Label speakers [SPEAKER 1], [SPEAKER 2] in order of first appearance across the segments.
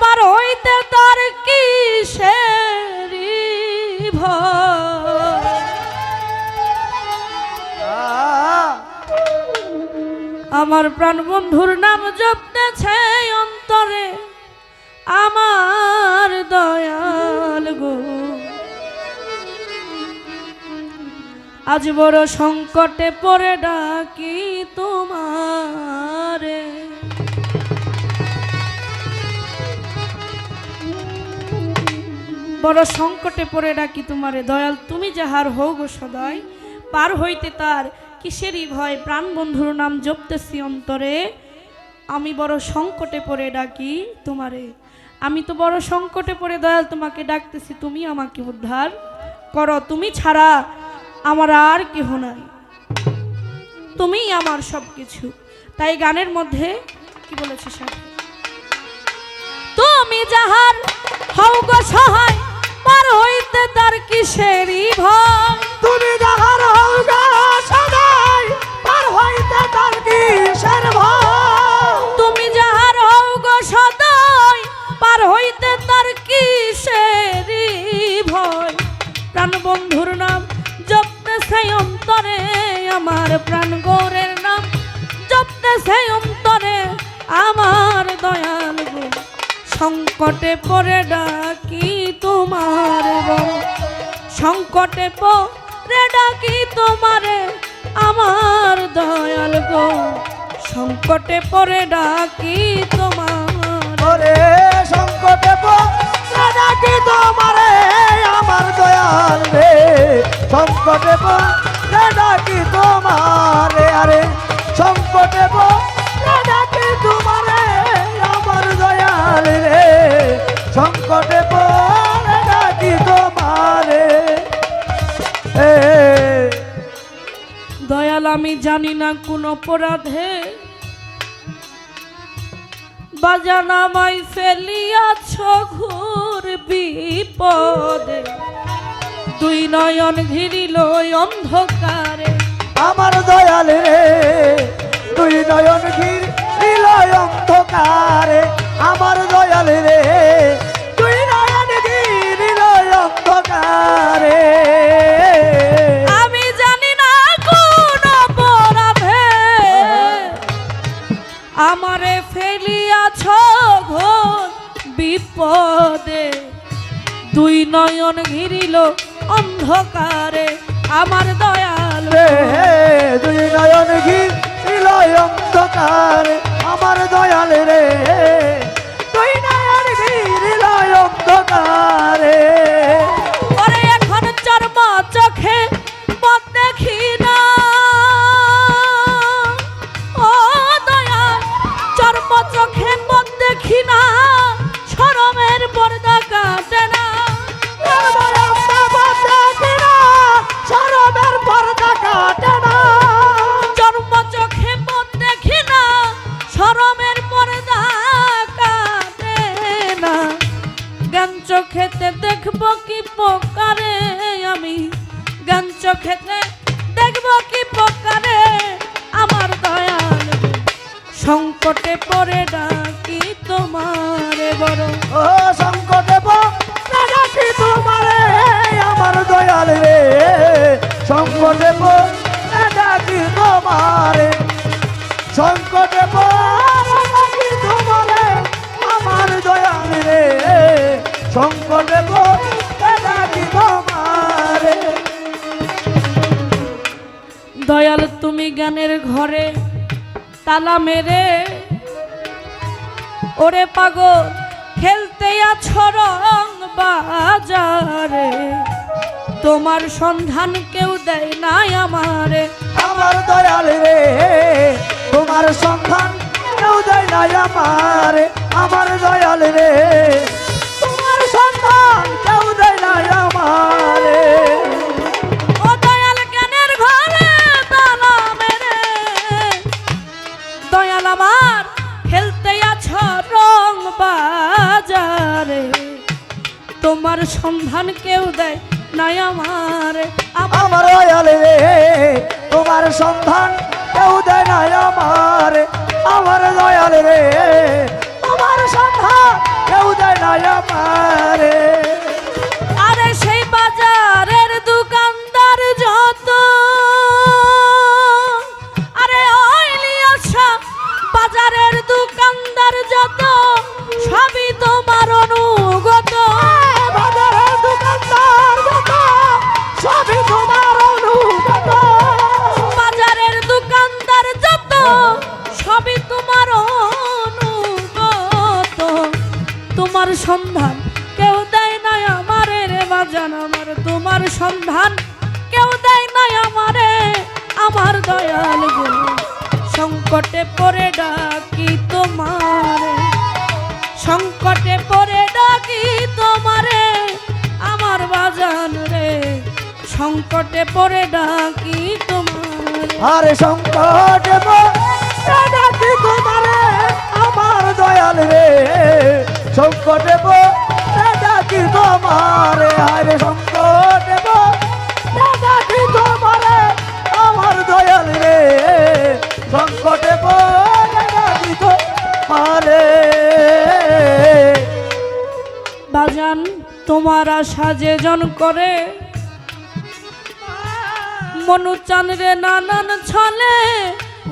[SPEAKER 1] পার হইতে তার কি আমার প্রাণ বন্ধুর নাম জপতেছে অন্তরে, আমার দয়াল গো। আজ বড় সংকটে পড়ে ডাকি বড় সংকটে পড়ে ডাকি তোমারে। দয়াল, তুমি যাহার হও গো সদয়, পার হইতে তার কিসেরই ভয়। প্রাণ বন্ধুর নাম জপতেছি অন্তরে। আমি বড় সংকটে পড়ে ডাকি তোমারে। আমি তো বড় সংকটে পড়ে, দয়াল, তোমাকে ডাকতেছি। তুমি আমাকে উদ্ধার করো। তুমি ছাড়া আমার আর কেহ নাই। তুমিই আমার সব কিছু তাই গানের মধ্যে কি বলেছে সাথে? তুমি যাহার হও গো সহায় প্রাণ বন্ধুর নাম, জপতে সেই অন্তরে আমার প্রাণ গৌরের নাম, জপতে সেই অন্তরে আমার দয়াল সংকটে পড়ে ডাকি তোমার সংকটে পড়ে ডাকি তোমারে আমার দয়াল গো সংকটে পড়ে ডাকি তোমার
[SPEAKER 2] সংকটে পড়ে ডাকি তোমারে? আমার দয়াল রে, সংকটে ডাকি তোমারে? আরে, সংকটে তোমারে? আমার দয়াল রে, সংকটে তোমারে?
[SPEAKER 1] দয়াল, আমি জানি না কোন অপরাধে। বাজানামাই ফেলিয়াছ ঘুর বিপদে। দুই নয়ন ঘিরিল অন্ধকারে।
[SPEAKER 2] আমার দয়াল রে তুই নয়ন ঘির নিলয় অন্ধকারে। আমার দয়াল রে দুই নয়ন ঘির নিলয় অন্ধকারে।
[SPEAKER 1] আমি জানি না কোন অপরাধে। আমারে ফেলিয়াছ ঘোর বিপদে। দুই নয়ন ঘিরিল অন্ধকারে আমার দয়াল
[SPEAKER 2] রে তুই নয়ন ঘিরিল অন্ধকারে আমার দয়াল
[SPEAKER 1] চোখেতে দেখব কি পোকারে আমি? গান চোখেতে দেখব কি পোকারে আমার দয়াল? সংকটে পড়ে ডাকি তোমারে বড়
[SPEAKER 2] ও তোমারে। দয়াল
[SPEAKER 1] তুমি জ্ঞানের ঘরে তালা মেরে ওরে পাগল খেলতে আছো রং বাজারে। তোমার সন্ধান কেউ দেয় নাই আমারে।
[SPEAKER 2] আমার দয়াল রে তোমার সন্ধান কেউ দেয় নাই আমার। আমার দয়াল রে তোমার সন্ধান কেউ দেয় নাই আমারে
[SPEAKER 1] আমার তোমার সন্ধান কেউ দেয় নাই আমার আমার
[SPEAKER 2] দয়াল রে তোমার সন্ধান কেউ দেয় নাই আমার। সন্ধান। কেউ দেয়
[SPEAKER 1] না আমারে রে বাজান, আমার তোমার সন্ধান। কেউ দেয় না আমারে, আমার দয়াল গো সংকটে পড়ে ডাকি তোমারে। সংকটে পড়ে ডাকি তোমারে, আমার বাজান রে। সংকটে পড়ে ডাকি তোমার।
[SPEAKER 2] আরে সংকট ডাকি তোমারে। সংকটে ডাকি তোমারে? আরে সংকটে ডাকি তোমারে? আমার দয়াল রে। সংকটে ডাকি তোমারে?
[SPEAKER 1] বাজান, তোমার আশা যে জন করে, মনু চান নানান ছলে,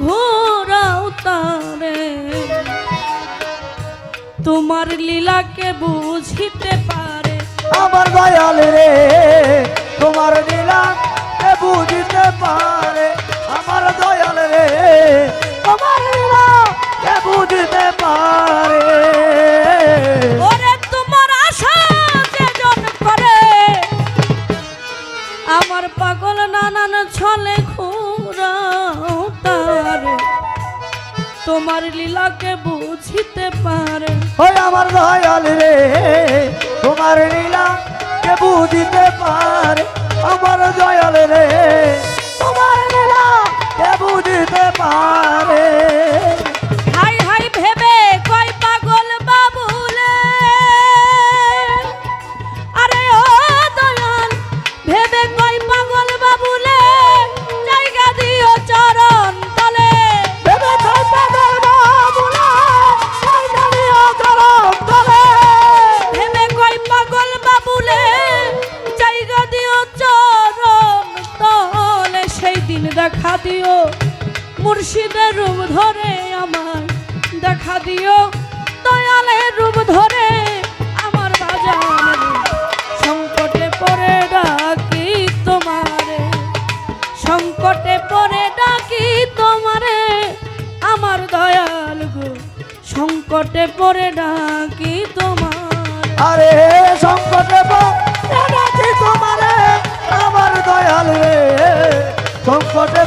[SPEAKER 1] ঘোরাও তারে। তোমার লীলাকে বুঝিতে পারে।
[SPEAKER 2] আমার দয়াল রে তোমার লীলা বুঝিতে পারে। আমার দয়াল রে তোমার লীলা কে বুঝিতে পারে।
[SPEAKER 1] ওরে তোমার আশা যে করে আমার পাগল নানান ছলে তারে। তোমার লীলাকে বুঝিতে পারে।
[SPEAKER 2] ওই আমার দয়াল রে তোমার নীলা
[SPEAKER 1] দেখা দিও। মুর্শিদের রূপ ধরে আমার দেখা দিও। দয়ালের রূপ ধরে আমার বাজার। সংকটে পরে ডাকি তোমারে। সংকটে পরে ডাকি তোমারে। আমার দয়াল গো, সংকটে পরে ডাকি তোমার।
[SPEAKER 2] আরে সংকটে পরে ডাকি তোমারে, আমার দয়াল রে। সংকটে